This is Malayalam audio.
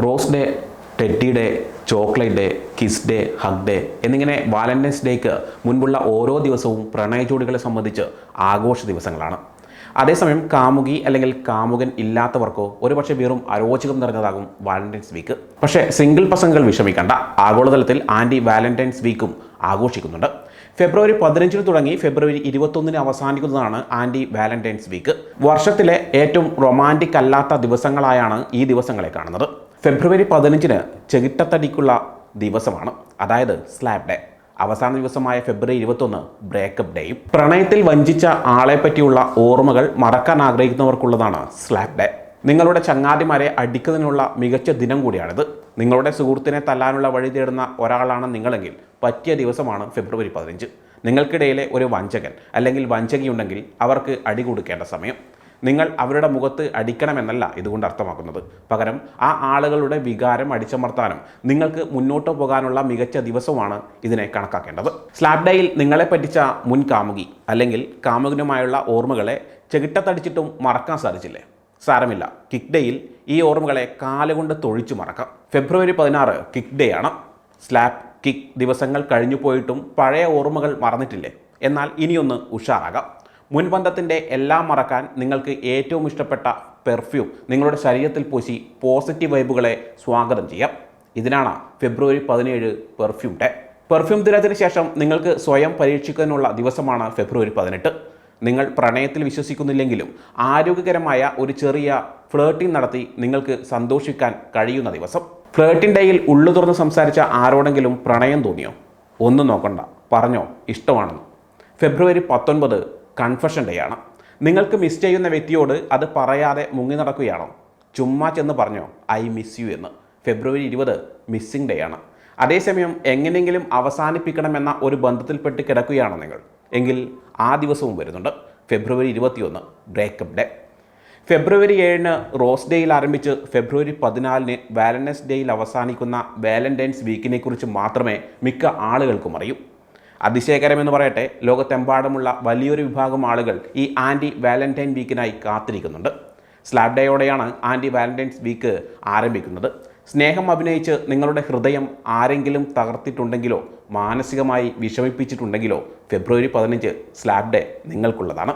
Rose day teddy day chocolate day kiss day hug day എന്നിങ്ങനെ വാലന്റൈൻസ് ഡേക്ക് മുൻപുള്ള ഓരോ ദിവസവും പ്രണയ ജോഡികളെ സംബന്ധിച്ച് ആഘോഷ ദിവസങ്ങളാണ്. അതേസമയം കാമുകി അല്ലെങ്കിൽ കാമുകൻ ഇല്ലാത്തവർക്കോ ഒരുപക്ഷെ വെറും അരോചകം നിറഞ്ഞതാകും വാലന്റൈൻസ് വീക്ക്. പക്ഷേ സിംഗിൾ പ്രസംഗങ്ങൾ വിഷമിക്കേണ്ട. ആഗോളതലത്തിൽ ആന്റി വാലന്റൈൻസ് വീക്കും ആഘോഷിക്കുന്നുണ്ട്. ഫെബ്രുവരി പതിനഞ്ചിന് തുടങ്ങി ഫെബ്രുവരി ഇരുപത്തൊന്നിന് അവസാനിക്കുന്നതാണ് ആന്റി വാലന്റൈൻസ് വീക്ക്. വർഷത്തിലെ ഏറ്റവും റൊമാന്റിക് അല്ലാത്ത ദിവസങ്ങളായാണ് ഈ ദിവസങ്ങളെ കാണുന്നത്. ഫെബ്രുവരി പതിനഞ്ചിന് ചെകിട്ടത്തടിക്കുള്ള ദിവസമാണ്. അതായത് സ്ലാബ് ഡേ. അവസാന ദിവസമായ ഫെബ്രുവരി ഇരുപത്തൊന്ന് ബ്രേക്കപ്പ് ഡേയും. പ്രണയത്തിൽ വഞ്ചിച്ച ആളെ പറ്റിയുള്ള ഓർമ്മകൾ മറക്കാൻ ആഗ്രഹിക്കുന്നവർക്കുള്ളതാണ് സ്ലാബ് ഡേ. നിങ്ങളുടെ ചങ്ങാതിമാരെ അടിക്കുന്നതിനുള്ള മികച്ച ദിനം കൂടിയാണിത്. നിങ്ങളുടെ സുഹൃത്തിനെ തല്ലാനുള്ള വഴി തേടുന്ന ഒരാളാണ് നിങ്ങളെങ്കിൽ പറ്റിയ ദിവസമാണ് ഫെബ്രുവരി പതിനഞ്ച്. നിങ്ങൾക്കിടയിലെ ഒരു വഞ്ചകൻ അല്ലെങ്കിൽ വഞ്ചകിയുണ്ടെങ്കിൽ അവർക്ക് അടി കൊടുക്കേണ്ട സമയം. നിങ്ങൾ അവരുടെ മുഖത്ത് അടിക്കണമെന്നല്ല ഇതുകൊണ്ട് അർത്ഥമാക്കുന്നത്. പകരം ആ ആളുകളുടെ വികാരം അടിച്ചമർത്താനും നിങ്ങൾക്ക് മുന്നോട്ട് പോകാനുള്ള മികച്ച ദിവസമാണ് ഇതിനെ കണക്കാക്കേണ്ടത്. സ്ലാബ് ഡേയിൽ നിങ്ങളെ പറ്റിച്ച മുൻ കാമുകി അല്ലെങ്കിൽ കാമുകനുമായുള്ള ഓർമ്മകളെ ചെകിട്ടത്തടിച്ചിട്ടും മറക്കാൻ സാധിച്ചില്ലേ? സാരമില്ല. കിക്ക് ഡേയിൽ ഈ ഓർമ്മകളെ കാലുകൊണ്ട് തൊഴിച്ചു മറക്കാം. ഫെബ്രുവരി പതിനാറ് കിക്ക് ഡേ ആണ്. സ്ലാബ് കിക്ക് ദിവസങ്ങൾ കഴിഞ്ഞു പോയിട്ടും പഴയ ഓർമ്മകൾ മറന്നിട്ടില്ലേ? എന്നാൽ ഇനിയൊന്ന് ഉഷാറാകാം. മുൻബന്ധത്തിന്റെ എല്ലാം മറക്കാൻ നിങ്ങൾക്ക് ഏറ്റവും ഇഷ്ടപ്പെട്ട പെർഫ്യൂം നിങ്ങളുടെ ശരീരത്തിൽ പൂശി പോസിറ്റീവ് വൈബുകളെ സ്വാഗതം ചെയ്യാം. ഇതിനാണ് ഫെബ്രുവരി പതിനേഴ് പെർഫ്യൂം ഡേ പെർഫ്യൂം ദിനത്തിന് ശേഷം നിങ്ങൾക്ക് സ്വയം പരീക്ഷിക്കാനുള്ള ദിവസമാണ് ഫെബ്രുവരി പതിനെട്ട്. നിങ്ങൾ പ്രണയത്തിൽ വിശ്വസിക്കുന്നില്ലെങ്കിലും ആരോഗ്യകരമായ ഒരു ചെറിയ ഫ്ലേട്ടിംഗ് നടത്തി നിങ്ങൾക്ക് സന്തോഷിക്കാൻ കഴിയുന്ന ദിവസം. ഫ്ലേട്ടിംഗ് ഡേയിൽ ഉള്ളു തുറന്ന് സംസാരിച്ച ആരോടെങ്കിലും പ്രണയം തോന്നിയോ? ഒന്നും നോക്കണ്ട. പറഞ്ഞോ. ഇഷ്ടമാണെന്ന്. ഫെബ്രുവരി പത്തൊൻപത് കൺഫഷൻ ഡേ ആണ്. നിങ്ങൾക്ക് മിസ് ചെയ്യുന്ന വ്യക്തിയോട് അത് പറയാതെ മുങ്ങി നടക്കുകയാണോ? ചുമ്മാ ചെന്ന് പറഞ്ഞോ ഐ മിസ് യു എന്ന്. ഫെബ്രുവരി ഇരുപത് മിസ്സിംഗ് ഡേ ആണ്. അതേസമയം എങ്ങനെയെങ്കിലും അവസാനിപ്പിക്കണമെന്ന ഒരു ബന്ധത്തിൽപ്പെട്ട് കിടക്കുകയാണോ നിങ്ങൾ? എങ്കിൽ ആ ദിവസവും വരുന്നുണ്ട്. ഫെബ്രുവരി ഇരുപത്തിയൊന്ന് ബ്രേക്കപ്പ് ഡേ ഫെബ്രുവരി ഏഴിന് റോസ് ഡേയിൽ ആരംഭിച്ച് ഫെബ്രുവരി പതിനാലിന് വാലന്റൈൻസ് ഡേയിൽ അവസാനിക്കുന്ന വാലന്റൈൻസ് വീക്കിനെക്കുറിച്ച് മാത്രമേ മിക്ക ആളുകൾക്കും അറിയൂ. അതിശയകരമെന്ന് പറയട്ടെ ലോകത്തെമ്പാടുമുള്ള വലിയൊരു വിഭാഗം ആളുകൾ ഈ ആന്റി വാലന്റൈൻ വീക്കിനായി കാത്തിരിക്കുന്നുണ്ട്. സ്ലാബ് ഡേയോടെയാണ് ആന്റി വാലന്റൈൻസ് വീക്ക് ആരംഭിക്കുന്നത്. സ്നേഹം അഭിനയിച്ച് നിങ്ങളുടെ ഹൃദയം ആരെങ്കിലും തകർത്തിട്ടുണ്ടെങ്കിലോ മാനസികമായി വിഷമിപ്പിച്ചിട്ടുണ്ടെങ്കിലോ ഫെബ്രുവരി പതിനഞ്ച് സ്ലാബ് ഡേ നിങ്ങൾക്കുള്ളതാണ്.